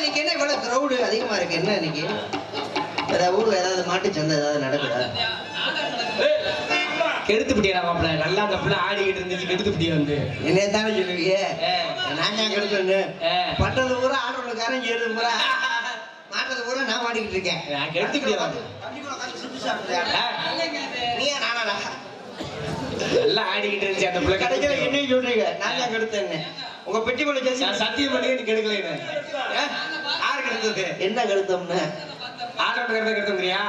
இன்னைக்கு என்ன இவ்வளவு கிரௌடு அதிகமா இருக்கு? என்ன இன்னைக்கு? வேற ஊர்ல ஏதாவது மாட்டு சந்தை ஏதாவது நடக்குதா? கெடுத்து பிடியா மாப்பிள்ள. நல்லா அந்த பிள்ளை ஆடிக்கிட்டு இருந்துச்சு கெடுத்து பிடியா வந்து. என்னைய தானே சொல்லுவீங்க. நான் ஏன் ஏ. பட்டது பூரா ஆட்டோக்காரன் ஏறுது பூரா. மாட்டது பூரா நான் மாட்டிக்கிட்டு இருக்கேன். நான் கெடுத்து பிடியா? நீ ஏன் நானாடா? நல்லா ஆடிக்கிட்டு இருந்துச்சு அந்த பிள்ளை. கெடுத்து என்னையும் சொல்றீங்க? நான் தான் கெடுத்தேன்னு. உங்க பெட்டிக்குள்ள ஜெசி நான் சத்தியம் பண்ணி நீ கெடுக்கல? யாரு கெடுத்தது என்ன கெடுத்தோம்னு? ஆட்டோ கெடுத்த கெடுத்துங்கிறியா.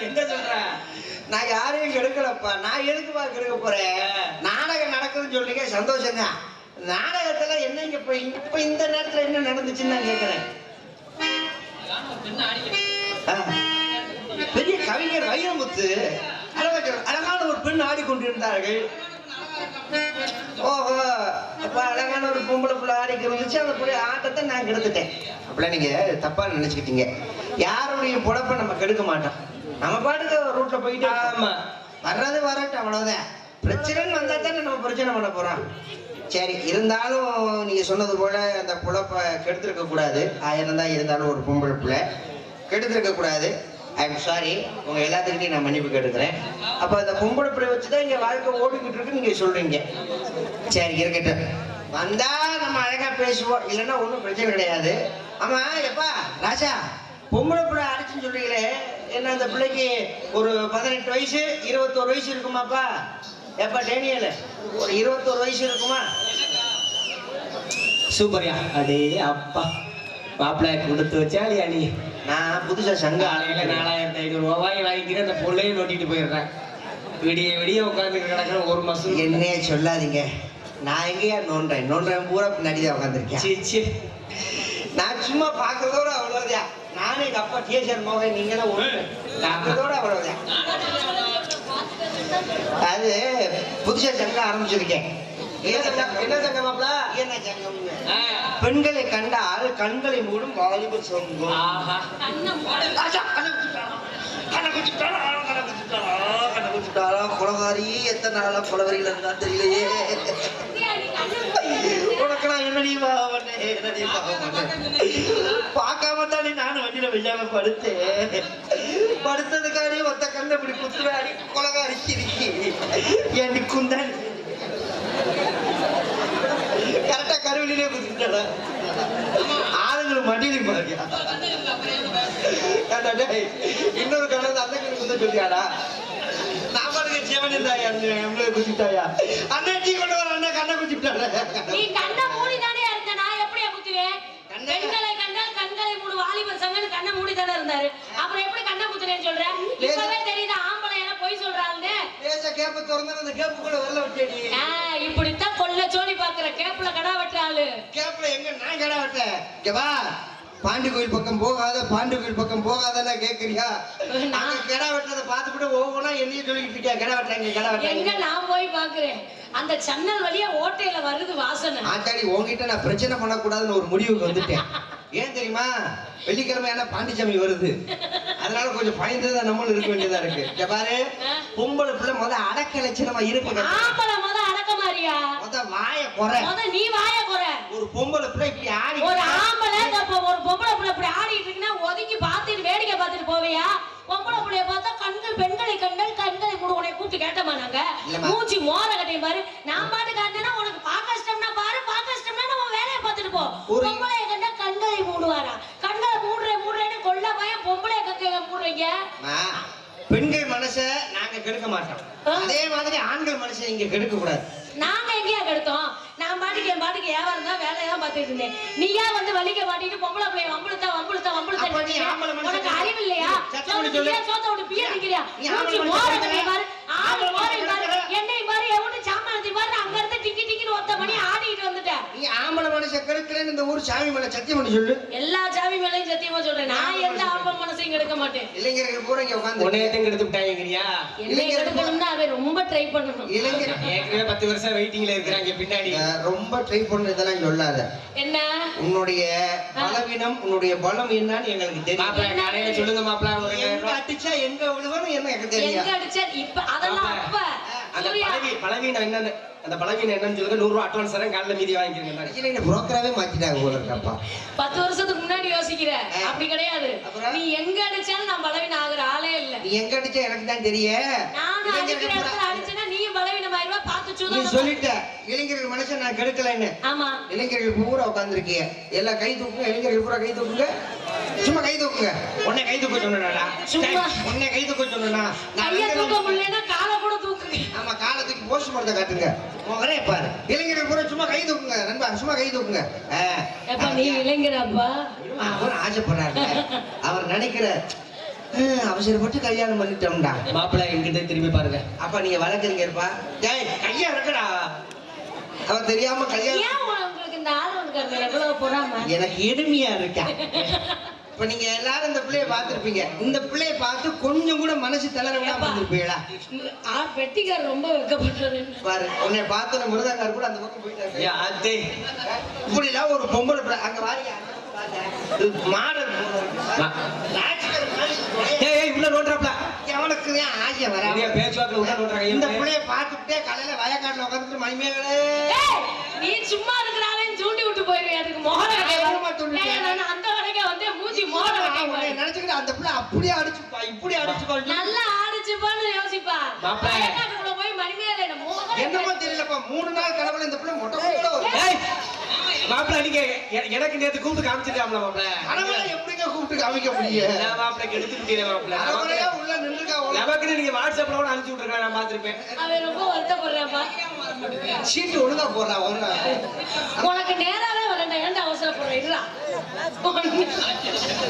என்ன சொல்ற? நான் யாரையும் கெடுக்கலப்பா. நான் எதுக்குப்பா கெடுக்க போறேன்? நாடகம் நடக்குதுன்னு சொல்றீங்க சந்தோஷம் தான். நாடகத்துல என்ன இங்க இப்ப இப்ப இந்த நேரத்துல என்ன நடந்துச்சுன்னு நான் கேக்குறேன். பெரிய கவிஞர் வைரமுத்து. அழகா- அழகான ஒரு பெண் ஆடிக்கொண்டிருந்தார்கள். ஓஹோ. அப்ப அழகான ஒரு பொம்பளை புள்ள ஆடிக்கு இருந்துச்சு அந்த புள்ள ஆட்டத்தை நான் கெடுத்துட்டேன். அப்படிலாம் நீங்க தப்பா நினைச்சுக்கிட்டீங்க. யாருடைய பொழப்ப நம்ம கெடுக்க மாட்டோம். நம்ம பாட்டுக்கு ரூட்ல போயிட்டு ஆமா. வர்றது வரட்டும் அவ்வளவுதான். பிரச்சனைன்னு வந்தா தானே நம்ம பிரச்சனை பண்ண போறோம். சரி இருந்தாலும் நீங்க சொன்னது போல அந்த புழப்ப கெடுத்திருக்க கூடாது. ஆயிரம் தான் இருந்தாலும் ஒரு பொம்பளை பிள்ளை கெடுத்திருக்க கூடாது. ஐ எம் சாரி உங்க எல்லாத்துக்கிட்டையும் நான் மன்னிப்பு கேட்டுக்கிறேன். அப்ப அந்த பொம்பளை பிள்ளை வச்சு தான் இங்க வாழ்க்கை ஓடிக்கிட்டு இருக்கு நீங்க சொல்றீங்க. சரி இருக்கட்டும். வந்தா நம்ம அழகா பேசுவோம். இல்லைன்னா ஒன்றும் பிரச்சனை கிடையாது. ஆமா எப்பா ராஜா பொம்பளை பிள்ளை அடிச்சுன்னு சொல்றீங்களே. என்ன அந்த பிள்ளைக்கு ஒரு பதினெட்டு வயசு இருபத்தோரு வயசு இருக்குமாப்பா? எப்பா டேனியல் ஒரு இருபத்தோரு வயசு இருக்குமா? சூப்பர்யா. அடே அப்பா. மாப்பிள்ளை கொடுத்து வச்சாலியா நீ? நான் புதுசா சங்க ஆலையில நாலாயிரத்தி ஐநூறு ரூபாய் வாங்கிக்கிறேன் அந்த பொருளையும் நோட்டிட்டு போயிடுறேன். விடிய விடிய உட்காந்து கிடக்குற ஒரு மாசம் என்னையே சொல்லாதீங்க. நான் எங்கேயா நோன்றேன் நோன்றேன் பூரா பின்னாடி தான் உட்காந்துருக்கேன் சீ, சீ. நான் சும்மா பார்க்கறதோட அவ்வளவுதான். நானும் எங்க அப்பா டிஎஸ்ஆர் மோகன் நீங்க தான் ஒண்ணு பார்க்கறதோட அவ்வளவுதான். அது புதுசா சங்கம் ஆரம்பிச்சிருக்கேன். பெண்களை கண்டால் கண்களை மூடும் வாலிப சங்கம்? கொலகாரி எத்தனை நாளா கொலவரிகள் இருந்தா தெரியலையே. உனக்கு நான் என்னடி பாவம் பண்ணேன்? என்னடி பாவம் பண்ணேன்? பார்க்காம தானே நானும் வண்டியில வெள்ளாம படுத்தேன். படுத்ததுக்காடி ஒத்த கண்ணை இப்படி குத்துறாடி கொலகாரி சிரிக்கி. ஏண்டி குந்தான் கருவிலே குத்திட்டாடா ஆளுங்களுக்கு மடியில இன்னொரு கலந்து அந்த கண்ணு குத்த சொல்லியாடா பாருங்க சிவன் இருந்தாயா எவ்வளவு குத்திட்டாயா அண்ணன் டீ கொண்டு வர அண்ணன் கண்ணை குத்திட்டாடா நீ கண்ணை மூடி தானே இருந்த நான் எப்படியா குத்துவேன்? பெண்களை கண்டால் கண்களை மூடு வாலிபர் சங்கன்னு கண்ணை மூடி தானே இருந்தாரு. அப்புறம் எப்படி கண்ணை குத்துறேன்னு சொல்ற? இப்பவே தெரியுது ஆம்பளை எல்லாம் பொய் சொல்றாங்கன்னு பேச கேப்ப திறந்தா அந்த கேப்புக்குள்ள வரல விட்டேடி. ஆ, இப்படித்தான் கொல்ல சோழி பாக்குற கேப்ல கடா வெட்டுற ஆளு கேப்ல எங்க? நான் கடை வெட்டேன் இங்க வா. பாண்டி கோயில் பக்கம் போகாத பாண்டி கோயில் பக்கம் போகாதன்னா கேக்குறியா? நாங்க கடை வெட்டுறத பார்த்துட்டு ஒவ்வொன்றா என்னையும் சொல்லிக்கிட்டு இருக்கியா? கடை வெட்டுறாங்க கடை எங்க வெட்டுறாங்க நான் போய் பாக்குறேன் அந்த சன்னல் வழியா ஓட்டையில வருது வாசனை. ஆத்தாடி உன்கிட்ட நான் பிரச்சனை பண்ணக்கூடாதுன்னு ஒரு முடிவுக்கு வந்துட்டேன். ஏன் தெரியுமா? வெள்ளிக்கிழமை ஏன்னா பாண்டிச்சாமி வருது. அதனால கொஞ்சம் பயந்து தான் நம்மளும் இருக்க வேண்டியதா இருக்கு. பாரு பொம்பளை பிள்ளை முத அடக்க லட்சணமா இருக்கு ஆம்பளை முத வாய குறை. முத நீ வாய குறை. ஒரு பொம்பளை பிள்ளை இப்படி ஆடி ஒரு ஆம்பளை ஒரு பொம்பளை பிள்ளை இப்படி ஆடிட்டு இருக்குன்னா ஒதுங்கி பார்த்துட்டு வேடிக்கை பார்த்துட்டு போவியா? பொம்பளை பிள்ளைய பார்த்தா கண்கள் பெண்களை கண்டால் கண்களை மூடு. உன்னை கூப்பிட்டு கேட்டமா நாங்க. மூஞ்சி மோர கட்டையும் பாரு. நான் பாட்டு காட்டினா உனக்கு பார்க்க கஷ்டம்னா பாரு. பார்க்க கஷ்டம்னா நம்ம வேலையை பார்த்துட்டு போ. பொம்பளைய கண்டா கண்களை மூடுவாரா கண்களை மூடுறேன் மூடுறேன்னு கொல்ல பயம் பொம்பளைய கங்க மூடுறீங்க? பெண்கள் மனச நாங்க கெடுக்க மாட்டோம். அதே மாதிரி ஆண்கள் மனசை இங்க கெடுக்க கூடாது நாங்க எங்கேயா கெடுத்தோம்? நான் பாட்டுக்கு என் பாட்டுக்கு வியாபாரம் தான் வேலையை தான் பார்த்துட்டு இருந்தேன். நீயா வந்து வலிக்க மாட்டிட்டு பொம்பளை பிள்ளைய வம்புழுத்தா வம்புழுத்தா வம்புழுத்தா உனக்கு அறிவு இல்லையா. சோத்த விட்டு பிய நிக்கிறியா? மோர. கட்டி பாரு. ஆம்பளை மோர பாரு எவட்டு சாமானத்தை பாரு அங்க இருந்து டிக்கி டிக்கின்னு ஒத்த மணி ஆடிட்டு வந்துட்டேன் நீ ஆம்பளை மனசை கெடுக்கலன்னு இந்த ஊர் சாமி மேல சத்தியம் பண்ணி சொல்லு. எல்லா சாமி மேலையும் சத்தியமா சொல்றேன். நான் எந்த ஆம்பளை மனசையும் கெடுக்க மாட்டேன். இளைஞர்கள் பூரா இங்க உட்காந்து உன்னையத்தையும் கெடுத்து விட்டாங்கிறியா என்னை இளைஞர்கள் கெடுக்கணும்னா அவன் ரொம்ப ட்ரை பண்ணணும். இளைஞர் ஏற்கனவே பத்து வருஷம் வெயிட்டிங்ல இருக்கிறாங்க பின்னாடி. ரொம்ப ட்ரை பண்ண இதெல்லாம் சொல்லாத. என்ன? உன்னுடைய பலவீனம் உன்னுடைய பலம் என்னன்னு எங்களுக்கு தெரியும். மாப்பிள்ள கடையில சொல்லுங்க மாப்பிள்ள எங்க அடிச்சா எங்க விழுவணும் என்ன எனக்கு எங்க தெரியும் அடிச்சா இப்ப அதெல்லாம் அப்ப. அந்த பழவீனம் என்னன்னு அந்த பழவீனம் என்னன்னு சொல்லுங்க. நூறு ரூபா அட்வான்ஸ் தரேன் காலைல மீதி வாங்கிக்கிறேன் கடைசியில என்ன புரோக்கராவே மாத்திட்டாங்க போல இருக்கப்பா பத்து வருஷத்துக்கு முன்னாடி யோசிக்கிற. அப்படி கிடையாது. அப்புறம்? நீ எங்க அடிச்சாலும் நான் பலவீனம் ஆகுற ஆளே இல்ல. நீ எங்க அடிச்சா எனக்கு தான் தெரியும் அடிக்கிற இடத்துல நீயும் பலவீனம் பார்த்து நீ சொல்லிட்ட இளைஞர்கள் மனசை நான் கெடுக்கலைன்னு ஆமா. இளைஞர்கள் பூரா உட்காந்துருக்கீங்க எல்லாம் கை தூக்குங்க இளைஞர்கள் பூரா கை தூக்குங்க. சும்மா கை தூக்குங்க. உன்னை கை தூக்க சொன்னா சும்மா. உன்னை கை தூக்க சொன்னா நான் போஸ்ட் மரத்தை காட்டுங்க. முகரே பாரு. இளைஞர்கள் பூரா சும்மா கை தூக்குங்க நண்பா. சும்மா கை தூக்குங்க. நீ இளைஞராப்பா? அவர் ஆசைப்படுறாரு அவர் நினைக்கிற "ஹம், அவசரப்பட்டு கல்யாணம் பண்ணிட்டோம்டா. மாப்பிள்ளை என்கிட்ட திரும்பி பாருங்க. அப்ப நீங்க வளர்க்குறீங்கப்பா. டேய் கையா இருக்கடா. அவர் தெரியாம கல்யாணம் ஏன் உங்களுக்கு இந்த ஆர்வம் இருக்காங்க எவ்வளவு பொறாம. எனக்கு எளிமையா இருக்கா? இப்ப நீங்க எல்லாரும் இந்த பிள்ளைய பார்த்திருப்பீங்க. இந்த பிள்ளைய பார்த்து கொஞ்சம் கூட மனசு தளர விடாம ஏப்பா. இருந்திருப்பீங்களா? ஆ பெட்டிக்கார் ரொம்ப வெக்கப்படுறது பாரு உன்னை பார்த்த மிருதங்கார் கூட அந்த பக்கம் போயிட்டாரு. ஏன் அதே இப்படி எல்லாம் ஒரு பொம்பளை பிள்ளை அங்க வாரிங்க மாடல் ஏய் ஏய், உள்ள நோட்டுறாப்ல அவனுக்கு தான் ஆசை வர பேச்சுவாக்கில் உள்ள நோட்டுறாங்க இந்த பிள்ளைய பார்த்துட்டே காலையில வயக்காட்டுல உட்காந்துட்டு மணிமேகலே. ஏய், நீ சும்மா இருக்கிறாளேன்னு தூண்டி விட்டு போயிருவே அதுக்கு மோகர ஆமா, தூண்டிட்டேன். கட்டை நான் அந்த வரைக்கும் வந்து மூஞ்சி மோகர கட்டை நினைச்சுக்கிட்டு அந்த பிள்ளை அப்படியே அடிச்சுப்பா இப்படி அடிச்சுப்பா நல்லா ஆடிச்சுப்பான்னு யோசிப்பா. மணிமேல என்னமோ தெரியலப்பா மூணு நாள் கனவுல இந்த பிள்ளை மொட்டை மாப்பிள்ளை நீங்க எனக்கு நேத்து கூப்பிட்டு காமிச்சிருக்காம்ல மாப்பிள்ளை கனவுல எப்படிங்க கூப்பிட்டு காமிக்க முடியும்? நான் மாப்பிள்ளை கெடுத்து விட்டீங்க மாப்பிள்ளை கனவுலயா உள்ள நின்றுக்கா நமக்குன்னு நீங்க வாட்ஸ்அப்ல கூட அனுப்பிச்சு விட்டுருக்கேன் நான் அவன் ரொம்ப வருத்தப்படுறாப்பா சீட்டு ஒழுங்கா போடுறா ஒரு உனக்கு நேராவே வரேன்டா ஏன்டா அவசரப்படுற? இருடா.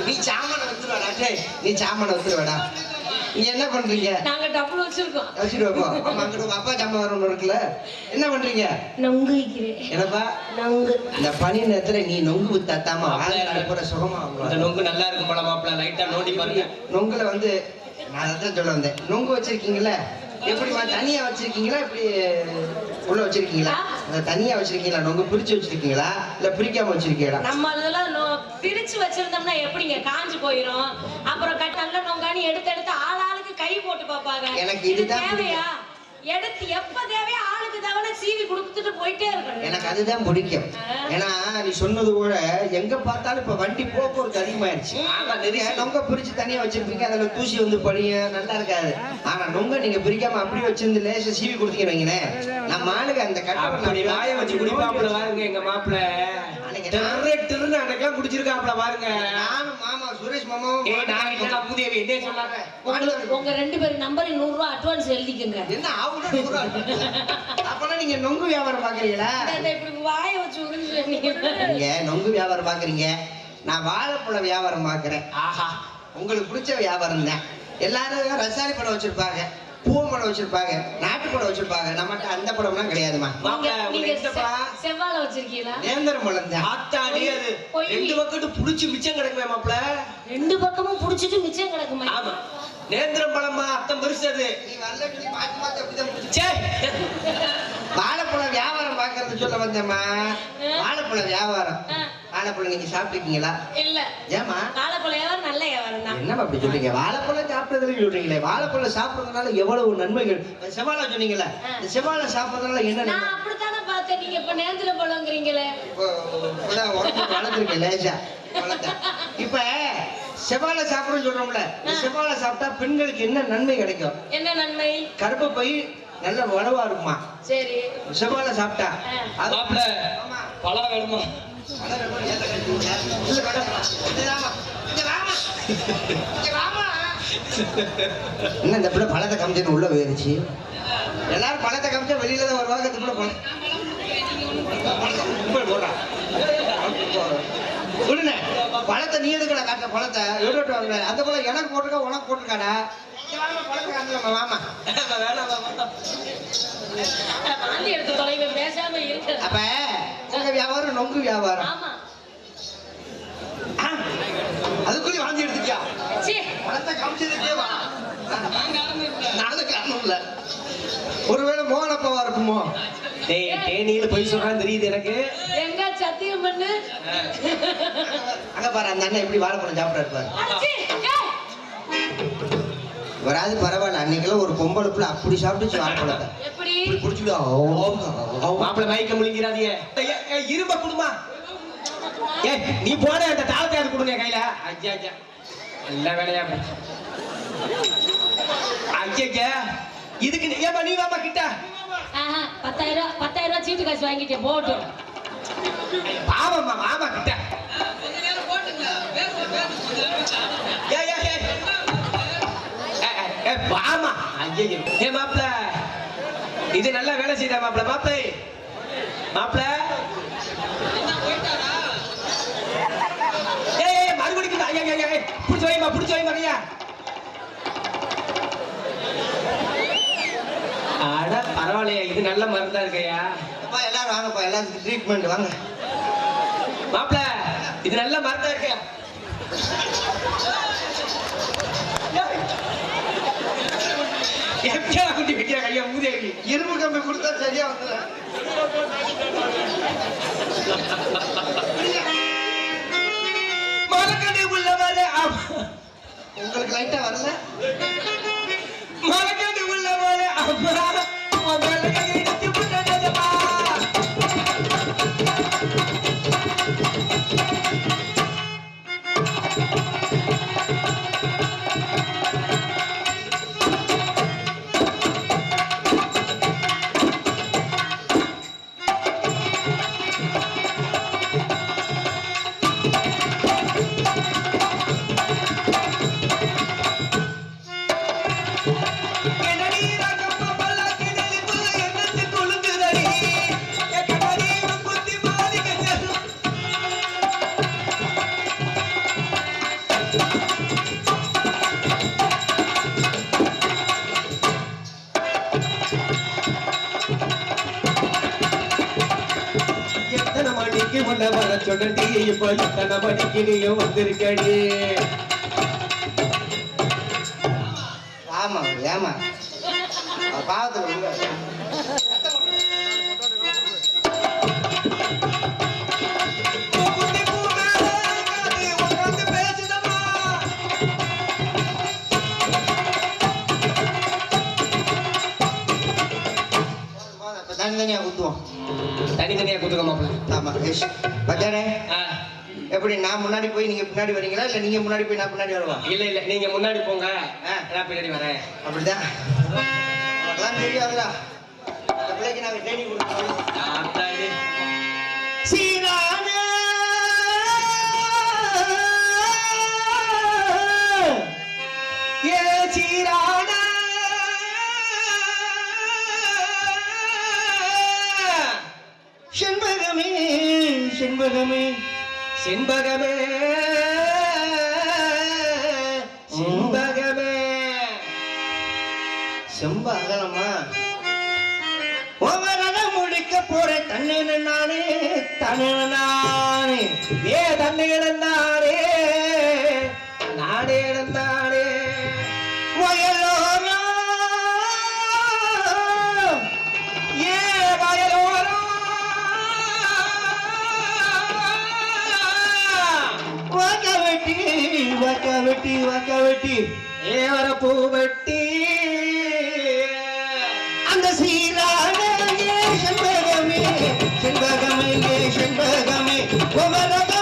நீ சாமான வச்சுருவாடா டேய் நீ சாமான வச்சுருவாடா நீங்க என்ன பண்றீங்க? நாங்க டபுள் வச்சிருக்கோம். ஆமா உங்க அப்பா சாமா வரணும் இருக்குல்ல? என்ன பண்றீங்க? நொங்கு வைக்கிறேன் என்னப்பா? நொங்கு. இந்த பனி நேரத்துல நீ நொங்கு வித்தாத்தாமா வாழ்க்கை கூட சுகமா இந்த ஆகும். நொங்கு நல்லா இருக்கும் போல மாப்பிள்ளை லைட்டா நோண்டி பாருங்க. நொங்குல வந்து நான் அதான் சொல்ல வந்தேன். நொங்கு வச்சிருக்கீங்களா எப்படிமா தனியா வச்சிருக்கீங்களா? இப்படி உள்ள வச்சிருக்கீங்களா? அந்த தனியா வச்சிருக்கீங்களா? நொங்கு பிரிச்சு வச்சிருக்கீங்களா? இல்ல பிரிக்காம வச்சிருக்கீங்களா? நம்ம அதெல்லாம் பிரிச்சு வச்சிருந்தோம்னா எப்படிங்க? காஞ்சு போயிரும். அப்புறம் கட் நல்ல நொங்கானி எடுத்து எடுத்து ஆள் ஆளுக்கு கை போட்டு பாப்பாங்க எனக்கு இது இதுதான் தேவையா? எடுத்து எப்ப தேவையா ஆளுக்கு தவணை சீவி கொடுத்துட்டு போயிட்டே இருக்கணும். எனக்கு அதுதான் பிடிக்கும். ஏன்னா நீ சொன்னது கூட எங்க பார்த்தாலும் இப்ப வண்டி போக்குவரத்து அதிகமாயிருச்சு. ஆமா, நீங்க நொங்க பிரிச்சு தனியா வச்சிருப்பீங்க. அதுல தூசி வந்து படியும். நல்லா இருக்காது. ஆனா நொங்க நீங்க பிரிக்காம அப்படி வச்சிருந்து லேச சீவி கொடுத்தீங்க வைங்களேன். நம்ம ஆளுங்க அந்த அப்படி வாய வச்சு குடிப்பாப்புல பாருங்க எங்க மாப்பிள்ளை. டெர்ருன்னு அன்னைக்கெல்லாம் குடிச்சிருக்காப்புல பாருங்க. நானும் மாமா சுரேஷ் மாமாவும் ஏய் நான் என்னடா பூதேவி என்ன சொன்னாங்க உங்களுக்கு உங்க ரெண்டு பேரும் நம்பர் நூறு ரூபா அட்வான்ஸ் எழுதிக்கங்க. என்ன நூறு ஆகுது. அப்பனா நீங்க நொங்கு வியாபாரம் பாக்குறீங்களா? இப்படி வாயை வச்சு உறிஞ்சு நீங்க வியாபாரம் பாக்குறீங்க. நான் வாழைப்பழ வியாபாரம் பாக்குறேன். ஆஹா உங்களுக்கு பிடிச்ச வியாபாரம் தான் எல்லாரும் ரசாயன படம் வச்சிருப்பாங்க. பூ படம் வச்சிருப்பாங்க நாட்டு படம் வச்சிருப்பாங்க. நம்மகிட்ட அந்த படம்லாம் கிடையாதுமா செவ்வாழை வச்சிருக்கீங்களா? நேந்திரம் பழம் தான். ஆத்தாடி அது. பொய். ரெண்டு பக்கத்து புடிச்சு மிச்சம் கிடக்குமே மாப்பிள்ளை ரெண்டு பக்கமும் புடிச்சிட்டு மிச்சம் கிடக்குமா. ஆமா. நேந்திரம் பழமா அத்தம் பெருசு அது. நீ வரல சொல்லி மாத்தி மாத்தி அப்படிதான் பிடிச்சி. சே. வாழைப்பழம் வியாபாரம் பாக்குறது சொல்ல வந்தேம்மா. வாழைப்பழம் வியாபாரம். வாழைப்பழம் நீங்க சாப்பிட்டுருக்கீங்களா? இல்ல. ஏமா வாழைப்பழம் என்னம்மா அப்படி சொல்றீங்க? வாழைப்பழம் சாப்பிட்டதுல சொல்றீங்களே. வாழைப்பழம் சாப்பிடுறதுனால எவ்வளவு நன்மைகள்? செவ்வாழை சொன்னீங்களே இந்த செவ்வாழை சாப்பிடுறதுனால என்ன நன்மை? நான் அப்படித்தானே பார்த்தேன். நீங்க இப்ப நேந்திர பழங்கிறீங்களே. வளர்ந்துருக்கேன் லேசா வளர்த்தேன். இப்ப செவ்வாழை சாப்பிடுறோம்னு சொல்றோம்ல செவ்வாழை சாப்பிட்டா பெண்களுக்கு என்ன நன்மை கிடைக்கும்? என்ன நன்மை? கருப்பு பை நல்ல வலுவா இருக்குமா? சரி. செவ்வாழை சாப்பிட்டா அது- மாப்பிள்ளை ஆமா. பழம் வேணுமா? என்ன இந்த பிள்ளை பழத்தை காமிச்சிட்டு உள்ள போயிருச்சு? எல்லாரும் பழத்தை காமிச்சா வெளியில தான் வருவாங்க இந்த பிள்ளை பழம். பழத்தை நீ எதுக்குடா காட்டுற பழத்தை? எடுத்து வரல அந்த பழம் எனக்கு போட்டிருக்கா உனக்கு போட்டிருக்காடா? இங்க வாமா, பழத்தை பேசாம இருக்கு அப்ப உங்க வியாபாரம் நொங்கு வியாபாரம். அதுக்குள்ளே வாந்தி எடுத்துக்கியா சீ, பழத்தை காமிச்சதுக்கே வா. நடந்து காரணம் இல்ல ஒருவேளை மோகனப்பாவா இருக்குமோ? டேய் தேனியில போய் சொல்றான்னு தெரியுது எனக்கு. எங்க சத்தியம் பண்ணு? அங்க பாரு அந்த அண்ணன் எப்படி வாழைப்பழம் சாப்பிட இருப்பாரு வராது பரவாயில்ல. அன்னைக்கெல்லாம் ஒரு பொம்பளை புள்ள அப்படி சாப்பிட்டுச்சு வாழைப்பழத்தை. எப்படி? பிடிச்சிவிடு மாப்பிள்ள மயக்க முழிங்கிறாதீங்க ஏய், ஏய், இரும்ப குடுமா. ஏ நீ போன அந்த தாளத்தை அது கொடுங்க கையில? ஐயா ஐயா நல்ல வேலையா போச்சு. ஐயா இதுக்கு நீ- ஏம்மா நீ வாமா கிட்ட பத்தாயிரம் ரூபாய் பத்தாயிரம் ரூபாய் சீட்டு காசு வாங்கிட்டேன் போட்டும் பாவம்மா மாமா கிட்ட. ஏய், ஏய், ஏய். ஏய், ஏய், ஏய், வாமா. ஐயா ஏ மாப்பிள்ள இது நல்லா வேலை செய்தா மாப்பிள்ள மாப்பிள்ளை மாப்பிள்ள ஏய் ஏய், மறுபடியும் ஐயா ஐயா ஐயா புடிச்சு வைமா புடிச்சு வைமா ஐயா அட பரவாயில்லையா இது நல்ல மருந்தா இருக்கையா? அப்பா எல்லாரும் வாங்கப்பா எல்லாத்துக்கும் ட்ரீட்மெண்ட் வாங்க. மாப்பிள இது நல்ல மருந்தா இருக்கையா? எப்படியா குட்டி வைக்கிற கையா மூதேவி இரும்பு கம்பி கொடுத்தா சரியா வந்துடும். மரக்கடி உள்ளவரே உங்களுக்கு லைட்டா வரல? மரக்கடி மணிக்கு வர சொல்லி இப்போ எத்தனை மணிக்கு நீங்க வந்திருக்கடி? ஆமா ஏமா பாவத்துக்கு தனித்தனியா குத்துவோம் தனித்தனியா குத்துக்க மாப்பிள்ள ஆமா பச்சானே எப்படி நான் முன்னாடி போய் நீங்க பின்னாடி வரீங்களா இல்ல நீங்க முன்னாடி போய் நான் பின்னாடி வரவா இல்ல இல்ல நீங்க முன்னாடி போங்க. நான் பின்னாடி வரேன் அப்படிதான் உனக்கெல்லாம் தெரியாதுடா பிள்ளைக்கு நாங்க ட்ரைனிங் கொடுக்கணும். சீரான ஏ சீரான செண்பகமே செண்பகமே. செண்பகமே. செம்ப அகலமா? ஒவ்வொரு முடிக்க தண்ணீர் நானே தண்ணீர் நானே ஏ தண்ணீர் நானே ஏ